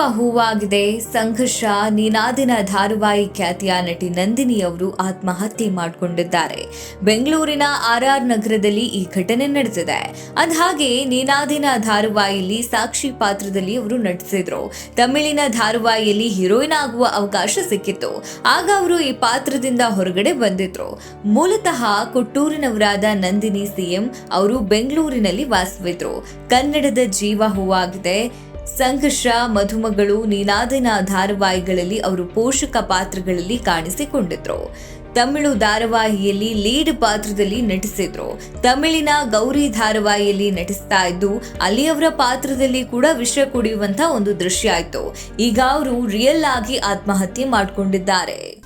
ಹೂವಾಗಿದೆ. ಸಂಘರ್ಷ, ನೀನಾದಿನ ಧಾರಾವಾಹಿ ಖ್ಯಾತಿಯ ನಟಿ ನಂದಿನಿ ಅವರು ಆತ್ಮಹತ್ಯೆ ಮಾಡಿಕೊಂಡಿದ್ದಾರೆ. ಬೆಂಗಳೂರಿನ ಆರ್ ಆರ್ ನಗರದಲ್ಲಿ ಈ ಘಟನೆ ನಡೆದಿದೆ. ಅದ್ಹಾಗೆ, ನೀನಾದಿನ ಧಾರಾವಾಹಿಯಲ್ಲಿ ಸಾಕ್ಷಿ ಪಾತ್ರದಲ್ಲಿ ಅವರು ನಟಿಸಿದ್ರು. ತಮಿಳಿನ ಧಾರಾವಾಹಿಯಲ್ಲಿ ಹೀರೋಯಿನ್ ಆಗುವ ಅವಕಾಶ ಸಿಕ್ಕಿತ್ತು. ಆಗ ಅವರು ಈ ಪಾತ್ರದಿಂದ ಹೊರಗಡೆ ಬಂದಿದ್ರು. ಮೂಲತಃ ಕೊಟ್ಟೂರಿನವರಾದ ನಂದಿನಿ ಸಿಎಂ ಅವರು ಬೆಂಗಳೂರಿನಲ್ಲಿ ವಾಸವಿದ್ರು. ಕನ್ನಡದ ಜೀವ ಹೂವಾಗಿದೆ. ಸಂಘರ್ಷ, ಮಧುಮಗಳು ನೀನಾದಿನ ಧಾರಾವಾಹಿಗಳಲ್ಲಿ ಅವರು ಪೋಷಕ ಪಾತ್ರಗಳಲ್ಲಿ ಕಾಣಿಸಿಕೊಂಡಿದ್ರು. ತಮಿಳು ಧಾರಾವಾಹಿಯಲ್ಲಿ ಲೀಡ್ ಪಾತ್ರದಲ್ಲಿ ನಟಿಸಿದ್ರು. ತಮಿಳಿನ ಗೌರಿ ಧಾರಾವಾಹಿಯಲ್ಲಿ ನಟಿಸ್ತಾ ಇದ್ದು ಅಲ್ಲಿ ಅವರ ಪಾತ್ರದಲ್ಲಿ ಕೂಡ ವಿಷ ಕುಡಿಯುವಂತ ಒಂದು ದೃಶ್ಯ ಆಯ್ತು. ಈಗ ಅವರು ರಿಯಲ್ ಆಗಿ ಆತ್ಮಹತ್ಯೆ ಮಾಡಿಕೊಂಡಿದ್ದಾರೆ.